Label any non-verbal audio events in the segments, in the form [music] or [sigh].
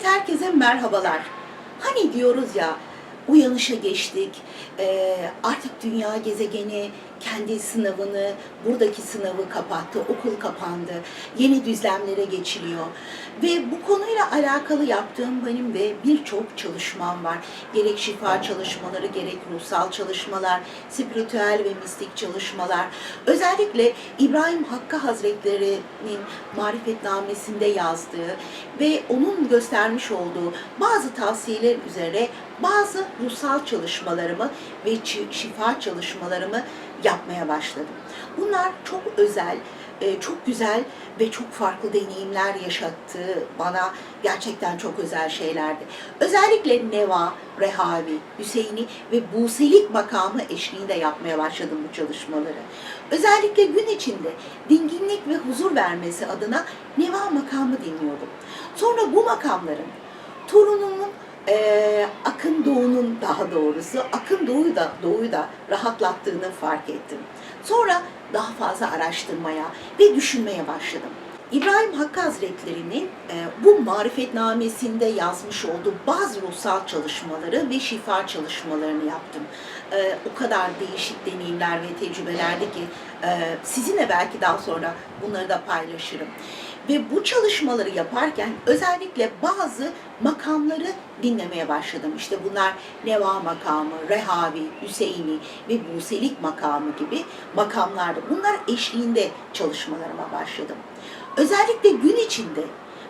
Evet herkese merhabalar. Hani diyoruz ya uyanışa geçtik. Artık dünya gezegeni kendi sınavını, buradaki sınavı kapattı, okul kapandı, yeni düzlemlere geçiliyor. Ve bu konuyla alakalı yaptığım benim de birçok çalışmam var. Gerek şifa çalışmaları, gerek ruhsal çalışmalar, spiritüel ve mistik çalışmalar. Özellikle İbrahim Hakkı Hazretleri'nin marifetnamesinde yazdığı ve onun göstermiş olduğu bazı tavsiyeler üzere bazı ruhsal çalışmalarımı ve şifa çalışmalarımı yapmaya başladım. Bunlar çok özel, e, çok güzel ve çok farklı deneyimler yaşattığı bana gerçekten çok özel şeylerdi. Özellikle Neva, Rehavi, Hüseyini ve Buselik makamı eşliğinde yapmaya başladım bu çalışmaları. Özellikle gün içinde dinginlik ve huzur vermesi adına Neva makamı dinliyordum. Sonra bu makamların torunumun eee, Akın Doğu'nun daha doğrusu Akın Doğu'yu da Doğu'yu da rahatlattığını fark ettim. Sonra daha fazla araştırmaya ve düşünmeye başladım. İbrahim Hakkı Hazretleri'nin e, bu marifetnamesinde yazmış olduğu bazı ruhsal çalışmaları ve şifa çalışmalarını yaptım. E, o kadar değişik deneyimler ve tecrübelerdi ki e, sizinle belki daha sonra bunları da paylaşırım. Ve bu çalışmaları yaparken özellikle bazı makamları dinlemeye başladım. İşte bunlar Neva makamı, Rehavi, Hüseyini ve Buselik makamı gibi makamlardı. Bunlar eşliğinde çalışmalarıma başladım. Özellikle gün içinde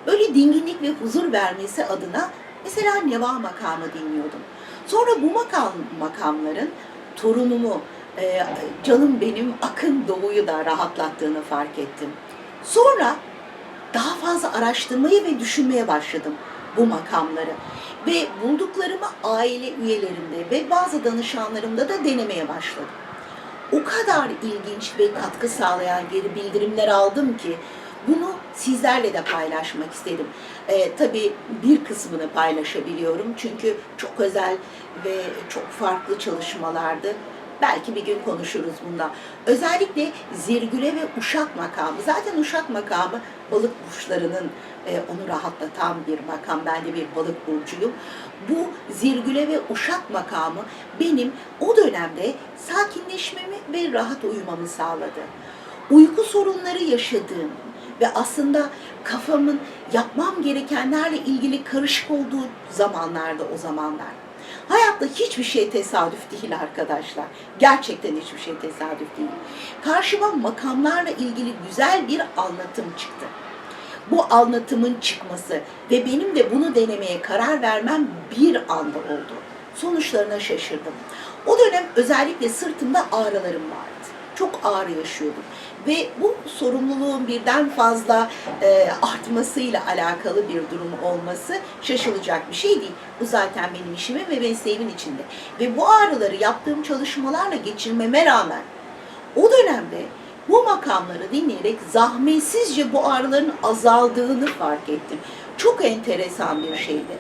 böyle dinginlik ve huzur vermesi adına mesela Neva makamı dinliyordum. Sonra bu makam makamların torunumu, e, canım benim Akın Doğu'yu da rahatlattığını fark ettim. Sonra daha fazla araştırmaya ve düşünmeye başladım bu makamları. Ve bulduklarımı aile üyelerimde ve bazı danışanlarımda da denemeye başladım. O kadar ilginç ve katkı sağlayan geri bildirimler aldım ki bunu sizlerle de paylaşmak istedim. Ee, tabii bir kısmını paylaşabiliyorum çünkü çok özel ve çok farklı çalışmalardı. Belki bir gün konuşuruz bunda. Özellikle zirgüle ve uşak makamı. Zaten uşak makamı balık burçlarının e, onu rahatlatan bir makam. Ben de bir balık burcuyum. Bu zirgüle ve uşak makamı benim o dönemde sakinleşmemi ve rahat uyumamı sağladı. Uyku sorunları yaşadığım ve aslında kafamın yapmam gerekenlerle ilgili karışık olduğu zamanlarda o zamanlar. Hayatta hiçbir şey tesadüf değil arkadaşlar. Gerçekten hiçbir şey tesadüf değil. Karşıma makamlarla ilgili güzel bir anlatım çıktı. Bu anlatımın çıkması ve benim de bunu denemeye karar vermem bir anda oldu. Sonuçlarına şaşırdım. O dönem özellikle sırtımda ağrılarım vardı. Çok ağrı yaşıyordum. Ve bu sorumluluğun birden fazla e, artmasıyla alakalı bir durum olması şaşılacak bir şey değil. Bu zaten benim işimin ve mesleğimin içinde. Ve bu ağrıları yaptığım çalışmalarla geçirmeme rağmen o dönemde bu makamları dinleyerek zahmetsizce bu ağrıların azaldığını fark ettim. Çok enteresan bir şeydi.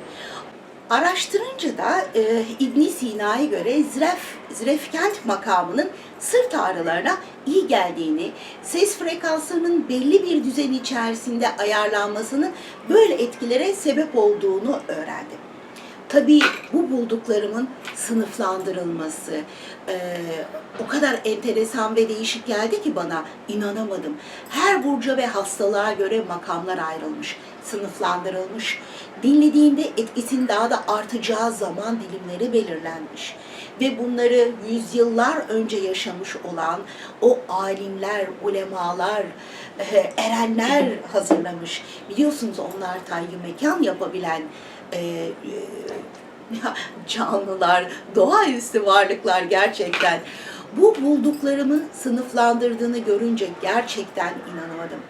Araştırınca da e, ibn Sina'ya göre zref, zrefkent makamının sırt ağrılarına iyi geldiğini, ses frekanslarının belli bir düzen içerisinde ayarlanmasının böyle etkilere sebep olduğunu öğrendim. Tabii bu bulduklarımın sınıflandırılması e, o kadar enteresan ve değişik geldi ki bana inanamadım. Her burca ve hastalığa göre makamlar ayrılmış, sınıflandırılmış. Dinlediğinde etkisinin daha da artacağı zaman dilimleri belirlenmiş. Ve bunları yüzyıllar önce yaşamış olan o alimler, ulemalar, e, erenler [laughs] hazırlamış. Biliyorsunuz onlar tayyi mekan yapabilen e, e, [laughs] canlılar, doğaüstü varlıklar gerçekten. Bu bulduklarımın sınıflandırdığını görünce gerçekten inanamadım.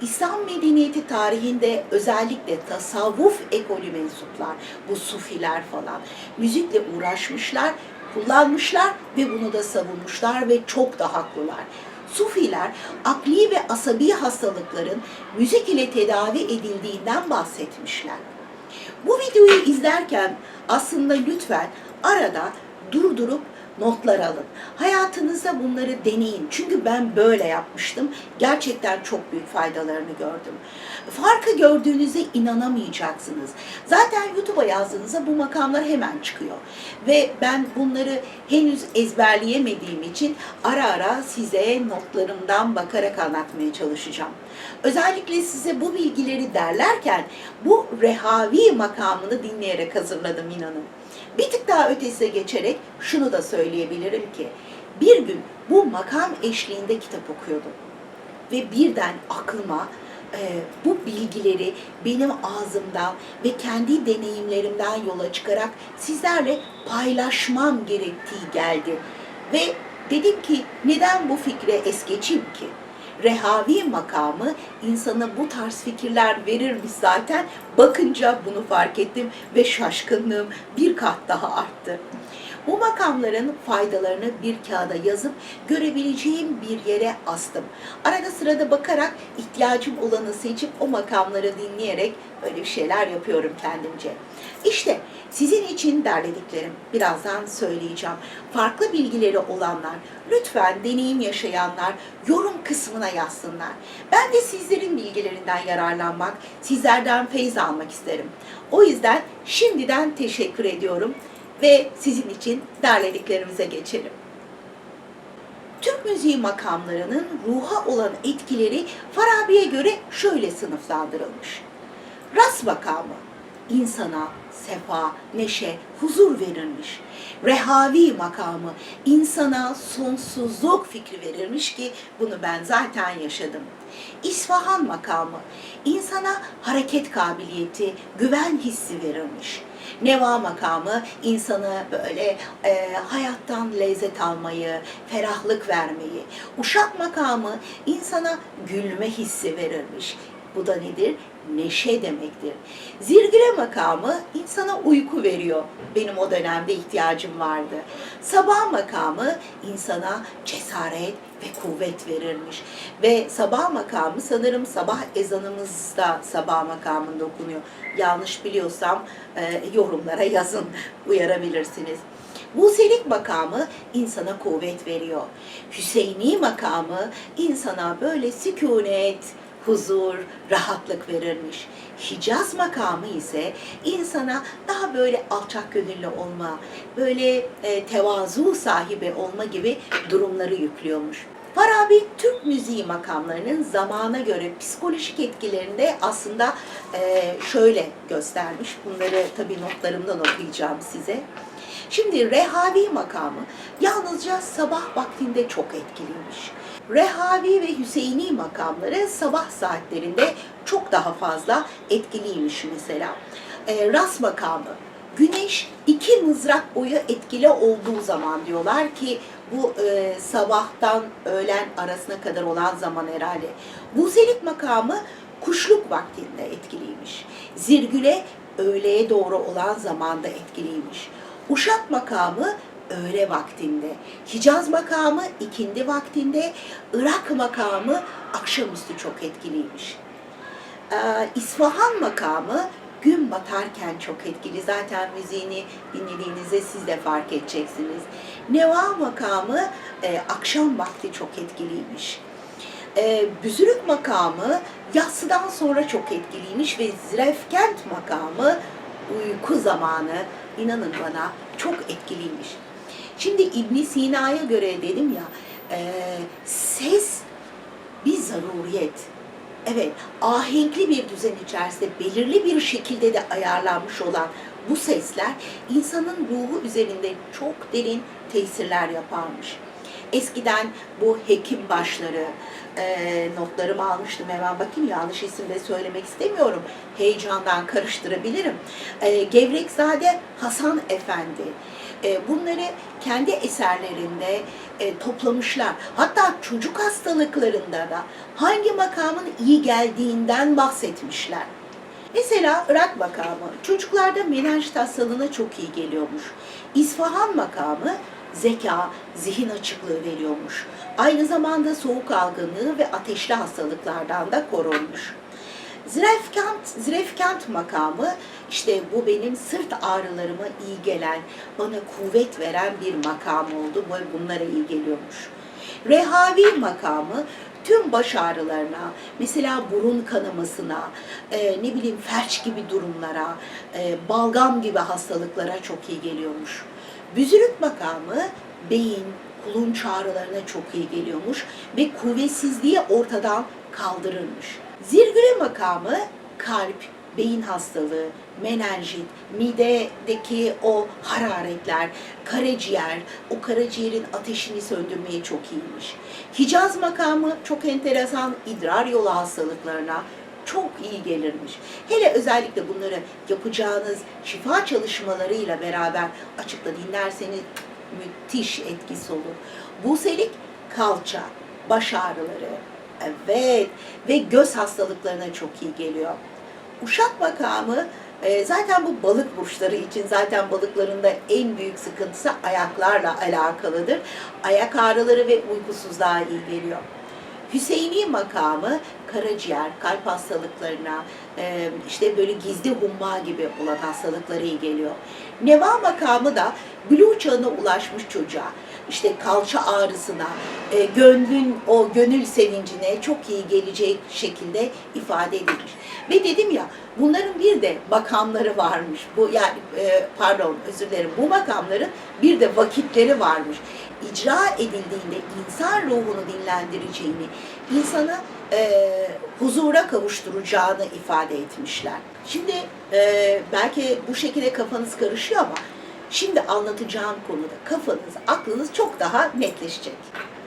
İslam medeniyeti tarihinde özellikle tasavvuf ekolü mensuplar, bu sufiler falan müzikle uğraşmışlar, kullanmışlar ve bunu da savunmuşlar ve çok da haklılar. Sufiler akli ve asabi hastalıkların müzik ile tedavi edildiğinden bahsetmişler. Bu videoyu izlerken aslında lütfen arada durdurup notlar alın. Hayatınızda bunları deneyin. Çünkü ben böyle yapmıştım. Gerçekten çok büyük faydalarını gördüm. Farkı gördüğünüze inanamayacaksınız. Zaten YouTube'a yazdığınızda bu makamlar hemen çıkıyor. Ve ben bunları henüz ezberleyemediğim için ara ara size notlarımdan bakarak anlatmaya çalışacağım. Özellikle size bu bilgileri derlerken bu rehavi makamını dinleyerek hazırladım inanın. Bir tık daha ötesine geçerek şunu da söyleyebilirim ki bir gün bu makam eşliğinde kitap okuyordum ve birden aklıma e, bu bilgileri benim ağzımdan ve kendi deneyimlerimden yola çıkarak sizlerle paylaşmam gerektiği geldi. Ve dedim ki neden bu fikre es geçeyim ki? Rehavi makamı insana bu tarz fikirler verirmiş zaten. Bakınca bunu fark ettim ve şaşkınlığım bir kat daha arttı. Bu makamların faydalarını bir kağıda yazıp görebileceğim bir yere astım. Arada sırada bakarak ihtiyacım olanı seçip o makamları dinleyerek böyle bir şeyler yapıyorum kendimce. İşte sizin için derlediklerim birazdan söyleyeceğim. Farklı bilgileri olanlar lütfen deneyim yaşayanlar yorum kısmına yazsınlar. Ben de sizlerin bilgilerinden yararlanmak, sizlerden feyz almak isterim. O yüzden şimdiden teşekkür ediyorum ve sizin için derlediklerimize geçelim. Türk müziği makamlarının ruha olan etkileri Farabi'ye göre şöyle sınıflandırılmış. Ras makamı insana sefa, neşe, huzur verirmiş. Rehavi makamı insana sonsuzluk fikri verirmiş ki bunu ben zaten yaşadım. İsfahan makamı insana hareket kabiliyeti, güven hissi verirmiş. Neva makamı insana böyle e, hayattan lezzet almayı, ferahlık vermeyi. Uşak makamı insana gülme hissi verirmiş. Bu da nedir? Neşe demektir. Zirgile makamı insana uyku veriyor. Benim o dönemde ihtiyacım vardı. Sabah makamı insana cesaret ve kuvvet verirmiş. Ve sabah makamı sanırım sabah ezanımızda sabah makamında okunuyor. Yanlış biliyorsam e, yorumlara yazın, [laughs] uyarabilirsiniz. Buselik makamı insana kuvvet veriyor. Hüseyini makamı insana böyle sükunet, huzur, rahatlık verirmiş. Hicaz makamı ise insana daha böyle alçak gönüllü olma, böyle e, tevazu sahibi olma gibi durumları yüklüyormuş. Farabi Türk müziği makamlarının zamana göre psikolojik etkilerini de aslında e, şöyle göstermiş. Bunları tabii notlarımdan okuyacağım size. Şimdi rehavi makamı yalnızca sabah vaktinde çok etkiliymiş. Rehavi ve Hüseyini makamları sabah saatlerinde çok daha fazla etkiliymiş mesela. E, ras makamı güneş iki mızrak boyu etkili olduğu zaman diyorlar ki bu e, sabahtan öğlen arasına kadar olan zaman herhalde. Buzelik makamı kuşluk vaktinde etkiliymiş. Zirgüle öğleye doğru olan zamanda etkiliymiş. Uşak makamı öğle vaktinde, Hicaz makamı ikindi vaktinde, Irak makamı akşamüstü çok etkiliymiş. Ee, İsfahan makamı gün batarken çok etkili. Zaten müziğini dinlediğinizde siz de fark edeceksiniz. Neva makamı e, akşam vakti çok etkiliymiş. E, Büzürük makamı yatsıdan sonra çok etkiliymiş ve Zrefkent makamı uyku zamanı inanın bana çok etkiliymiş. Şimdi İbn Sina'ya göre dedim ya e, ses bir zaruriyet. Evet, ahenkli bir düzen içerisinde belirli bir şekilde de ayarlanmış olan bu sesler insanın ruhu üzerinde çok derin tesirler yaparmış. Eskiden bu hekim başları, e, notlarımı almıştım hemen bakayım yanlış isim de söylemek istemiyorum. Heyecandan karıştırabilirim. E, Gevrekzade Hasan Efendi. E, bunları kendi eserlerinde e, toplamışlar. Hatta çocuk hastalıklarında da hangi makamın iyi geldiğinden bahsetmişler. Mesela Irak makamı çocuklarda menenjit hastalığına çok iyi geliyormuş. İsfahan makamı zeka, zihin açıklığı veriyormuş. Aynı zamanda soğuk algınlığı ve ateşli hastalıklardan da korunmuş. Zirefkant, Zirefkant makamı işte bu benim sırt ağrılarıma iyi gelen, bana kuvvet veren bir makam oldu. Bu bunlara iyi geliyormuş. Rehavi makamı tüm baş ağrılarına, mesela burun kanamasına, e, ne bileyim felç gibi durumlara, e, balgam gibi hastalıklara çok iyi geliyormuş. Büzülük makamı beyin, kulunç ağrılarına çok iyi geliyormuş ve kuvvetsizliği ortadan kaldırırmış. Zirgüle makamı kalp, beyin hastalığı, menenjit, midedeki o hararetler, karaciğer, o karaciğerin ateşini söndürmeye çok iyiymiş. Hicaz makamı çok enteresan idrar yolu hastalıklarına çok iyi gelirmiş. Hele özellikle bunları yapacağınız şifa çalışmalarıyla beraber açıkla dinlerseniz müthiş etkisi olur. Buselik kalça, baş ağrıları, evet ve göz hastalıklarına çok iyi geliyor. Uşak makamı e, zaten bu balık burçları için zaten balıkların da en büyük sıkıntısı ayaklarla alakalıdır. Ayak ağrıları ve uykusuzluğa iyi geliyor. Hüseyini makamı karaciğer, kalp hastalıklarına, e, işte böyle gizli humma gibi olan hastalıklara iyi geliyor. Neva makamı da blue çağına ulaşmış çocuğa, işte kalça ağrısına, e, gönlün o gönül sevincine çok iyi gelecek şekilde ifade edilmiş. Ve dedim ya bunların bir de makamları varmış. Bu yani e, pardon özür dilerim. Bu makamların bir de vakitleri varmış. İcra edildiğinde insan ruhunu dinlendireceğini, insanı e, huzura kavuşturacağını ifade etmişler. Şimdi e, belki bu şekilde kafanız karışıyor ama şimdi anlatacağım konuda kafanız, aklınız çok daha netleşecek.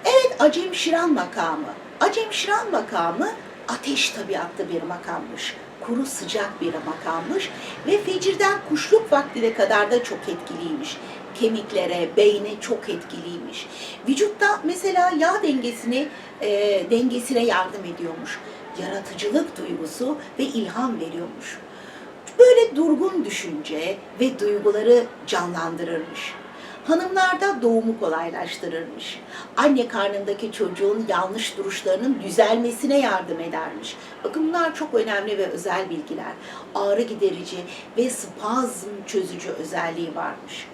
Evet Acem Şiran makamı. Acem Şiran makamı ateş tabiatlı bir makammış. Kuru sıcak bir makammış ve fecirden kuşluk vaktine kadar da çok etkiliymiş. Kemiklere, beyne çok etkiliymiş. Vücutta mesela yağ dengesini e, dengesine yardım ediyormuş. Yaratıcılık duygusu ve ilham veriyormuş. Böyle durgun düşünce ve duyguları canlandırırmış. Hanımlarda doğumu kolaylaştırırmış. Anne karnındaki çocuğun yanlış duruşlarının düzelmesine yardım edermiş. Bakın bunlar çok önemli ve özel bilgiler. Ağrı giderici ve spazm çözücü özelliği varmış.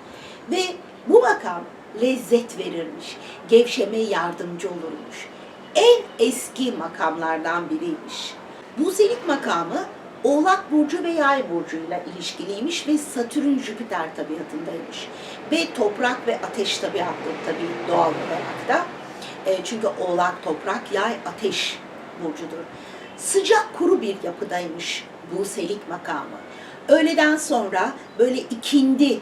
Ve bu makam lezzet verirmiş. Gevşemeye yardımcı olurmuş. En eski makamlardan biriymiş. Buzelik makamı Oğlak Burcu ve Yay Burcu'yla ilişkiliymiş ve Satürn Jüpiter tabiatındaymış. Ve toprak ve ateş tabiatlı tabii doğal olarak da. E, çünkü Oğlak toprak, Yay ateş burcudur. Sıcak kuru bir yapıdaymış bu selik makamı. Öğleden sonra böyle ikindi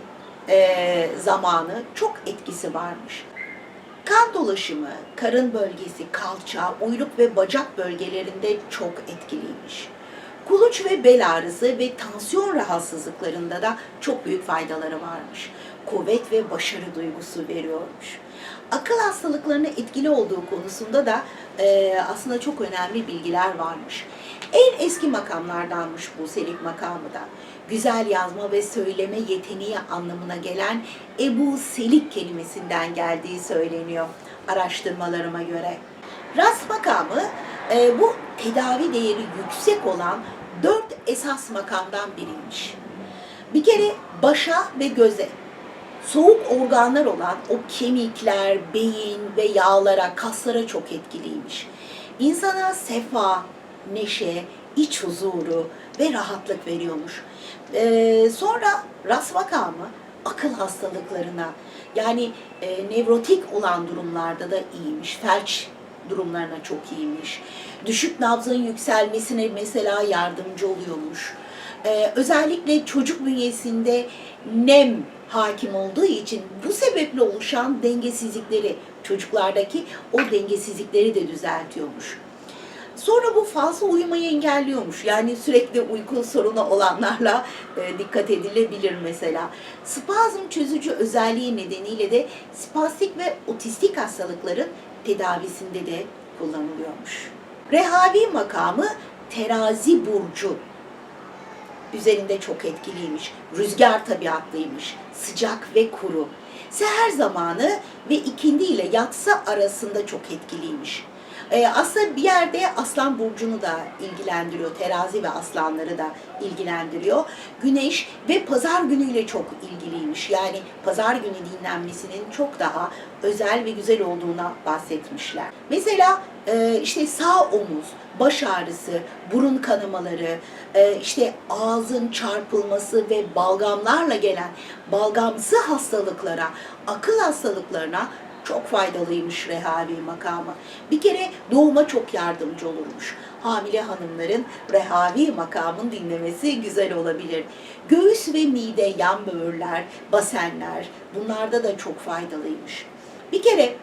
e, zamanı çok etkisi varmış. Kan dolaşımı, karın bölgesi, kalça, uyluk ve bacak bölgelerinde çok etkiliymiş. Kuluç ve bel ağrısı ve tansiyon rahatsızlıklarında da çok büyük faydaları varmış. Kuvvet ve başarı duygusu veriyormuş. Akıl hastalıklarına etkili olduğu konusunda da e, aslında çok önemli bilgiler varmış. En eski makamlardanmış bu selik makamı da. Güzel yazma ve söyleme yeteneği anlamına gelen Ebu Selik kelimesinden geldiği söyleniyor araştırmalarıma göre. Rast makamı e, bu tedavi değeri yüksek olan dört esas makamdan biriymiş. Bir kere başa ve göze, soğuk organlar olan o kemikler, beyin ve yağlara, kaslara çok etkiliymiş. İnsana sefa, neşe, iç huzuru ve rahatlık veriyormuş. Ee, sonra ras makamı akıl hastalıklarına yani e, nevrotik olan durumlarda da iyiymiş. Felç durumlarına çok iyiymiş. Düşük nabzın yükselmesine mesela yardımcı oluyormuş. Ee, özellikle çocuk bünyesinde nem hakim olduğu için bu sebeple oluşan dengesizlikleri çocuklardaki o dengesizlikleri de düzeltiyormuş. Sonra bu fazla uyumayı engelliyormuş. Yani sürekli uyku sorunu olanlarla e, dikkat edilebilir mesela. Spazm çözücü özelliği nedeniyle de spastik ve otistik hastalıkların tedavisinde de kullanılıyormuş. Rehavi makamı terazi burcu üzerinde çok etkiliymiş. Rüzgar tabiatlıymış. Sıcak ve kuru. Seher zamanı ve ikindi ile yatsı arasında çok etkiliymiş. Ee, aslında bir yerde Aslan Burcu'nu da ilgilendiriyor. Terazi ve aslanları da ilgilendiriyor. Güneş ve pazar günüyle çok ilgiliymiş. Yani pazar günü dinlenmesinin çok daha özel ve güzel olduğuna bahsetmişler. Mesela e, işte sağ omuz, baş ağrısı, burun kanamaları, e, işte ağzın çarpılması ve balgamlarla gelen balgamsı hastalıklara, akıl hastalıklarına çok faydalıymış rehavi makamı. Bir kere doğuma çok yardımcı olurmuş. Hamile hanımların rehavi makamın dinlemesi güzel olabilir. Göğüs ve mide, yan böğürler, basenler bunlarda da çok faydalıymış. Bir kere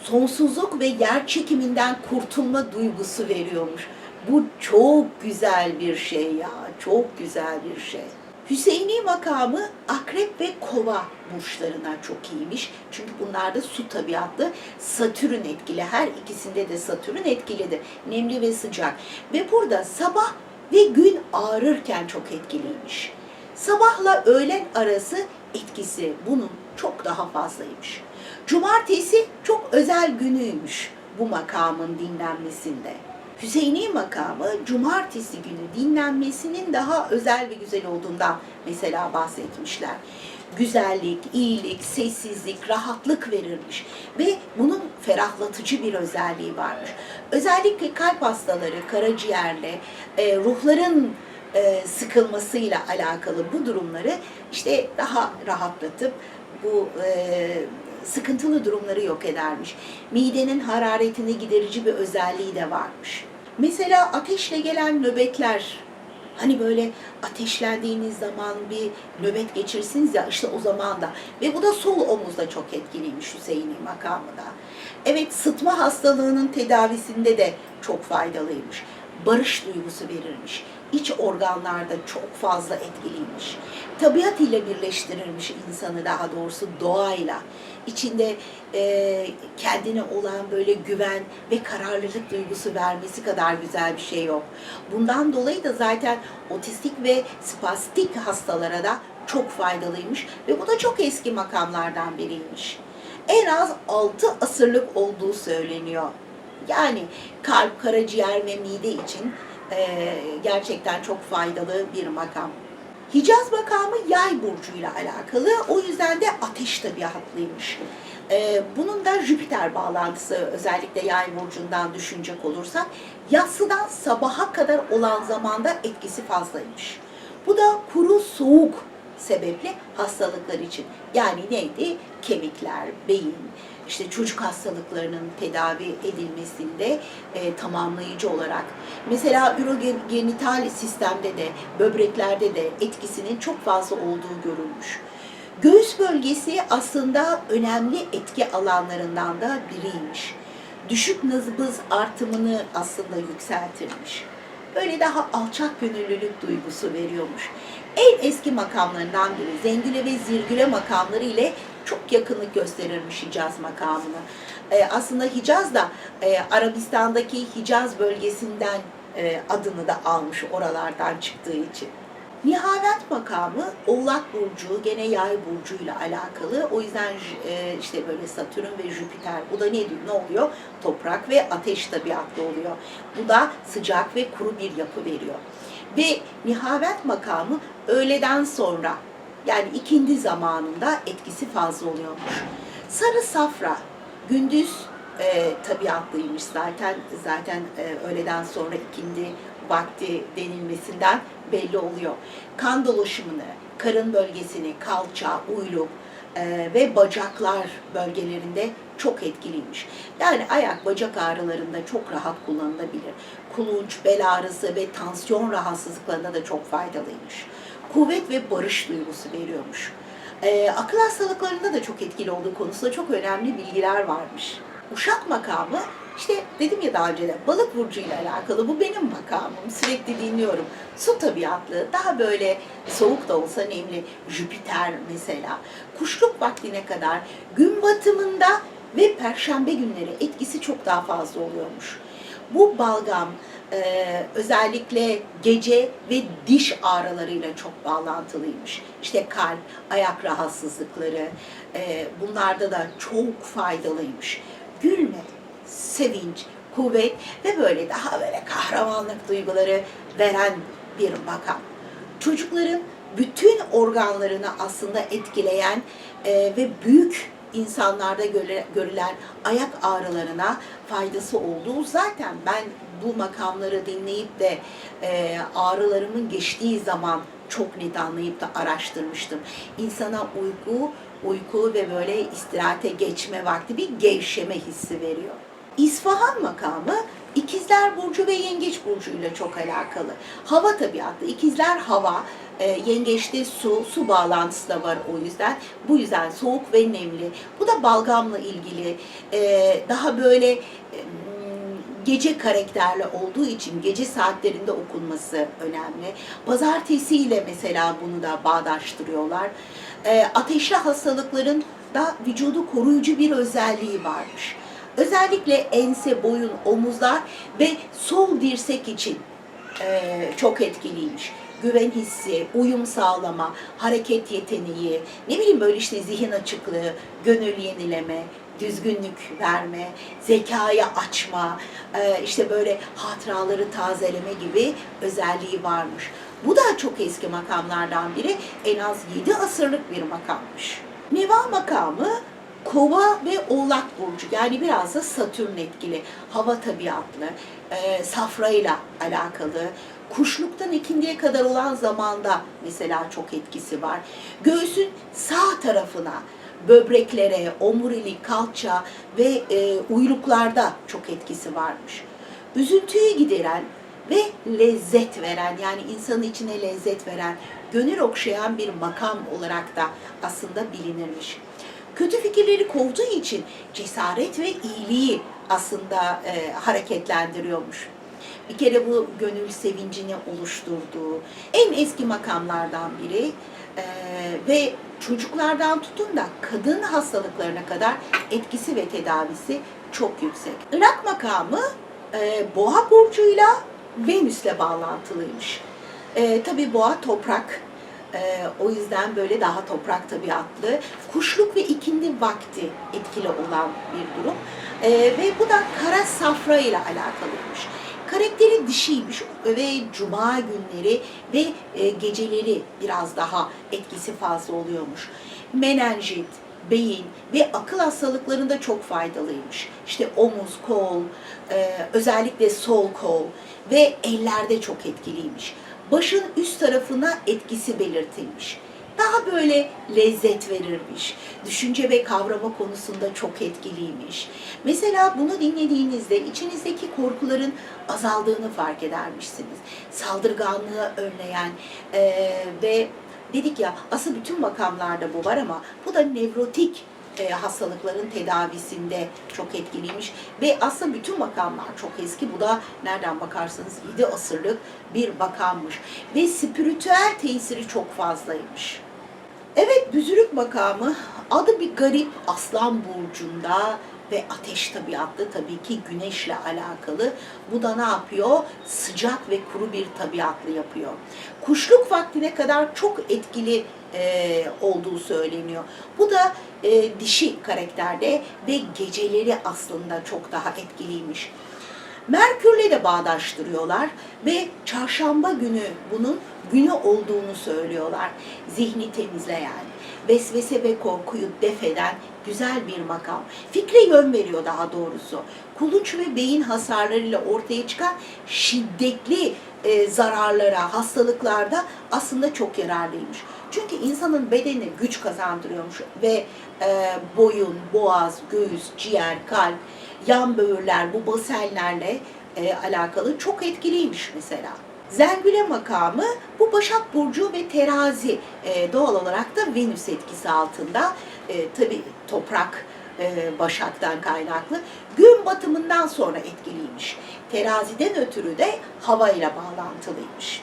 sonsuzluk ve yer çekiminden kurtulma duygusu veriyormuş. Bu çok güzel bir şey ya, çok güzel bir şey. Hüseyini makamı akrep ve kova burçlarına çok iyiymiş. Çünkü bunlarda su tabiatlı, satürn etkili. Her ikisinde de satürn etkilidir. Nemli ve sıcak. Ve burada sabah ve gün ağrırken çok etkiliymiş. Sabahla öğlen arası etkisi bunun çok daha fazlaymış. Cumartesi çok özel günüymüş bu makamın dinlenmesinde. Hüseyini makamı cumartesi günü dinlenmesinin daha özel ve güzel olduğundan mesela bahsetmişler. Güzellik, iyilik, sessizlik, rahatlık verirmiş ve bunun ferahlatıcı bir özelliği varmış. Özellikle kalp hastaları, karaciğerle, e, ruhların e, sıkılmasıyla alakalı bu durumları işte daha rahatlatıp bu e, sıkıntılı durumları yok edermiş. Midenin hararetini giderici bir özelliği de varmış. Mesela ateşle gelen nöbetler Hani böyle ateşlendiğiniz zaman bir nöbet geçirsiniz ya işte o zaman da. Ve bu da sol omuzda çok etkiliymiş Hüseyin'i makamı da. Evet sıtma hastalığının tedavisinde de çok faydalıymış. Barış duygusu verirmiş. İç organlarda çok fazla etkiliymiş. Tabiat ile birleştirirmiş insanı daha doğrusu doğayla. İçinde e, kendine olan böyle güven ve kararlılık duygusu vermesi kadar güzel bir şey yok. Bundan dolayı da zaten otistik ve spastik hastalara da çok faydalıymış ve bu da çok eski makamlardan biriymiş. En az 6 asırlık olduğu söyleniyor. Yani kalp, karaciğer ve mide için e, gerçekten çok faydalı bir makam. Hicaz makamı yay burcuyla alakalı. O yüzden de ateş tabiatlıymış. Ee, bunun da Jüpiter bağlantısı özellikle yay burcundan düşünecek olursak yatsıdan sabaha kadar olan zamanda etkisi fazlaymış. Bu da kuru soğuk sebepli hastalıklar için. Yani neydi? Kemikler, beyin, işte çocuk hastalıklarının tedavi edilmesinde e, tamamlayıcı olarak. Mesela ürogenital sistemde de, böbreklerde de etkisinin çok fazla olduğu görülmüş. Göğüs bölgesi aslında önemli etki alanlarından da biriymiş. Düşük nabız artımını aslında yükseltirmiş. Böyle daha alçak gönüllülük duygusu veriyormuş. En eski makamlarından biri Zengüle ve Zirgüle makamları ile çok yakınlık gösterirmiş Hicaz makamını. E, aslında Hicaz da e, Arabistan'daki Hicaz bölgesinden e, adını da almış oralardan çıktığı için. Nihavet makamı Oğlak Burcu, gene Yay Burcu'yla alakalı. O yüzden e, işte böyle Satürn ve Jüpiter. Bu da ne diyor? Ne oluyor? Toprak ve ateş tabiatlı oluyor. Bu da sıcak ve kuru bir yapı veriyor. Ve nihavet makamı öğleden sonra yani ikindi zamanında etkisi fazla oluyormuş. Sarı safra gündüz e, tabiatlıymış zaten zaten e, öğleden sonra ikindi vakti denilmesinden belli oluyor. Kan dolaşımını, karın bölgesini, kalça, uyluk e, ve bacaklar bölgelerinde çok etkiliymiş. Yani ayak bacak ağrılarında çok rahat kullanılabilir. Kulunç, bel ağrısı ve tansiyon rahatsızlıklarında da çok faydalıymış. Kuvvet ve barış duygusu veriyormuş. E, akıl hastalıklarında da çok etkili olduğu konusunda çok önemli bilgiler varmış. Uşak makamı işte dedim ya daha önce de balık burcuyla alakalı bu benim makamım. Sürekli dinliyorum. Su tabiatlı, daha böyle soğuk da olsa nemli. Jüpiter mesela. Kuşluk vaktine kadar gün batımında ve perşembe günleri etkisi çok daha fazla oluyormuş. Bu balgam e, özellikle gece ve diş ağrılarıyla çok bağlantılıymış. İşte kalp, ayak rahatsızlıkları e, bunlarda da çok faydalıymış. Gülme, sevinç, kuvvet ve böyle daha böyle kahramanlık duyguları veren bir makam. Çocukların bütün organlarını aslında etkileyen e, ve büyük insanlarda görülen ayak ağrılarına faydası olduğu zaten ben bu makamları dinleyip de e, ağrılarımın geçtiği zaman çok net anlayıp da araştırmıştım. İnsana uyku, uyku ve böyle istirahate geçme vakti bir gevşeme hissi veriyor. İsfahan makamı İkizler Burcu ve Yengeç Burcu ile çok alakalı. Hava tabiatlı. İkizler hava, e, yengeçte su, su bağlantısı da var o yüzden. Bu yüzden soğuk ve nemli. Bu da balgamla ilgili. E, daha böyle e, gece karakterli olduğu için gece saatlerinde okunması önemli. Pazartesi ile mesela bunu da bağdaştırıyorlar. E, ateşli hastalıkların da vücudu koruyucu bir özelliği varmış. Özellikle ense, boyun, omuzlar ve sol dirsek için e, çok etkiliymiş. Güven hissi, uyum sağlama, hareket yeteneği, ne bileyim böyle işte zihin açıklığı, gönül yenileme, düzgünlük verme, zekayı açma, e, işte böyle hatıraları tazeleme gibi özelliği varmış. Bu da çok eski makamlardan biri. En az 7 asırlık bir makammış. Neva makamı Kova ve Oğlak Burcu yani biraz da Satürn etkili, hava tabiatlı, e, safrayla alakalı. Kuşluktan ikindiye kadar olan zamanda mesela çok etkisi var. Göğsün sağ tarafına, böbreklere, omurilik, kalça ve e, uyluklarda çok etkisi varmış. Üzüntüyü gideren ve lezzet veren yani insanın içine lezzet veren, gönül okşayan bir makam olarak da aslında bilinirmiş kötü fikirleri kovduğu için cesaret ve iyiliği aslında e, hareketlendiriyormuş. Bir kere bu gönül sevincini oluşturduğu en eski makamlardan biri e, ve çocuklardan tutun da kadın hastalıklarına kadar etkisi ve tedavisi çok yüksek. Irak makamı e, boğa burcuyla Venüs'le bağlantılıymış. E, tabii boğa toprak, ee, o yüzden böyle daha toprak tabiatlı, kuşluk ve ikindi vakti etkili olan bir durum. Ee, ve bu da kara safra ile alakalıymış. Karakteri dişiymiş ve cuma günleri ve e, geceleri biraz daha etkisi fazla oluyormuş. Menenjit, beyin ve akıl hastalıklarında çok faydalıymış. İşte omuz, kol, e, özellikle sol kol ve ellerde çok etkiliymiş başın üst tarafına etkisi belirtilmiş. Daha böyle lezzet verirmiş. Düşünce ve kavrama konusunda çok etkiliymiş. Mesela bunu dinlediğinizde içinizdeki korkuların azaldığını fark edermişsiniz. Saldırganlığı önleyen eee, ve dedik ya aslında bütün makamlarda bu var ama bu da nevrotik e, hastalıkların tedavisinde çok etkiliymiş. Ve aslında bütün makamlar çok eski. Bu da nereden bakarsanız 7 asırlık bir makammış. Ve spiritüel tesiri çok fazlaymış. Evet büzürük makamı adı bir garip Aslan Burcu'nda ve ateş tabiatlı tabii ki güneşle alakalı. Bu da ne yapıyor? Sıcak ve kuru bir tabiatlı yapıyor. Kuşluk vaktine kadar çok etkili e, olduğu söyleniyor. Bu da e, dişi karakterde ve geceleri aslında çok daha etkiliymiş. Merkürle de bağdaştırıyorlar ve çarşamba günü bunun günü olduğunu söylüyorlar. Zihni temizleyen, vesvese ve korkuyu def eden güzel bir makam. Fikre yön veriyor daha doğrusu. Kulunç ve beyin hasarlarıyla ortaya çıkan şiddetli e, zararlara, hastalıklarda aslında çok yararlıymış. Çünkü insanın bedeni güç kazandırıyormuş ve e, boyun, boğaz, göğüs, ciğer, kalp, yan böğürler bu basenlerle e, alakalı çok etkiliymiş mesela. Zengüle makamı bu Başak Burcu ve terazi e, doğal olarak da Venüs etkisi altında. E, Tabi toprak e, Başak'tan kaynaklı. Gün batımından sonra etkiliymiş. Teraziden ötürü de havayla bağlantılıymış.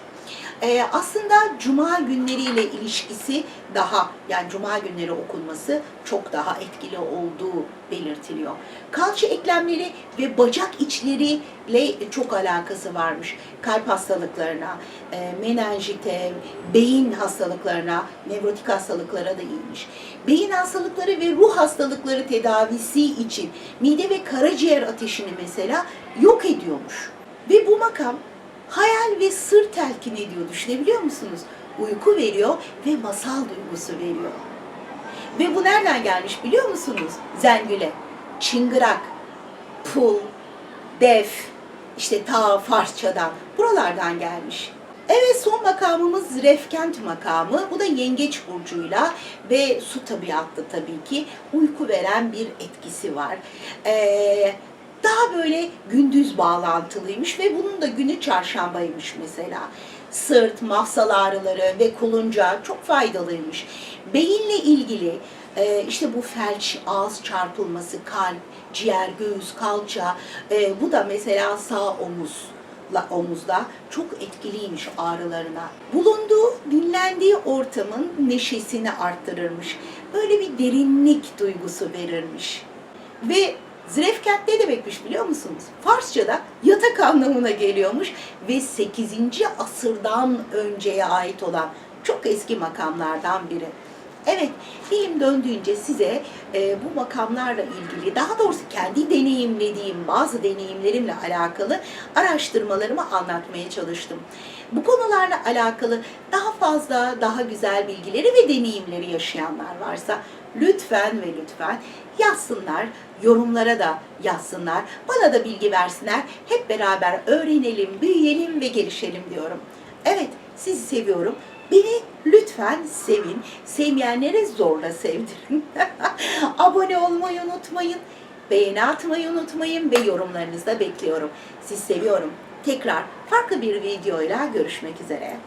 Ee, aslında cuma günleriyle ilişkisi daha yani cuma günleri okunması çok daha etkili olduğu belirtiliyor. Kalça eklemleri ve bacak içleriyle çok alakası varmış. Kalp hastalıklarına, e, menenjite, beyin hastalıklarına, nevrotik hastalıklara da iyiymiş. Beyin hastalıkları ve ruh hastalıkları tedavisi için mide ve karaciğer ateşini mesela yok ediyormuş. Ve bu makam hayal ve sır telkin ediyor. Düşünebiliyor musunuz? Uyku veriyor ve masal duygusu veriyor. Ve bu nereden gelmiş biliyor musunuz? Zengüle, çıngırak, pul, def, işte ta Farsçadan, buralardan gelmiş. Evet son makamımız Refkent makamı. Bu da yengeç burcuyla ve su tabiatlı tabii ki uyku veren bir etkisi var. Ee, daha böyle gündüz bağlantılıymış ve bunun da günü çarşambaymış mesela. Sırt, mafsal ağrıları ve kulunca çok faydalıymış. Beyinle ilgili e, işte bu felç, ağız çarpılması, kalp, ciğer, göğüs, kalça e, bu da mesela sağ omuz omuzda çok etkiliymiş ağrılarına. Bulunduğu, dinlendiği ortamın neşesini arttırırmış. Böyle bir derinlik duygusu verirmiş. Ve Zrefkent ne demekmiş biliyor musunuz? Farsçada yatak anlamına geliyormuş ve 8. asırdan önceye ait olan çok eski makamlardan biri. Evet, dilim döndüğünce size e, bu makamlarla ilgili, daha doğrusu kendi deneyimlediğim bazı deneyimlerimle alakalı araştırmalarımı anlatmaya çalıştım. Bu konularla alakalı daha fazla, daha güzel bilgileri ve deneyimleri yaşayanlar varsa lütfen ve lütfen yazsınlar, yorumlara da yazsınlar, bana da bilgi versinler. Hep beraber öğrenelim, büyüyelim ve gelişelim diyorum. Evet, sizi seviyorum. Beni lütfen sevin. Sevmeyenlere zorla sevdirin. [laughs] Abone olmayı unutmayın. Beğeni atmayı unutmayın ve yorumlarınızı da bekliyorum. Sizi seviyorum. Tekrar farklı bir videoyla görüşmek üzere.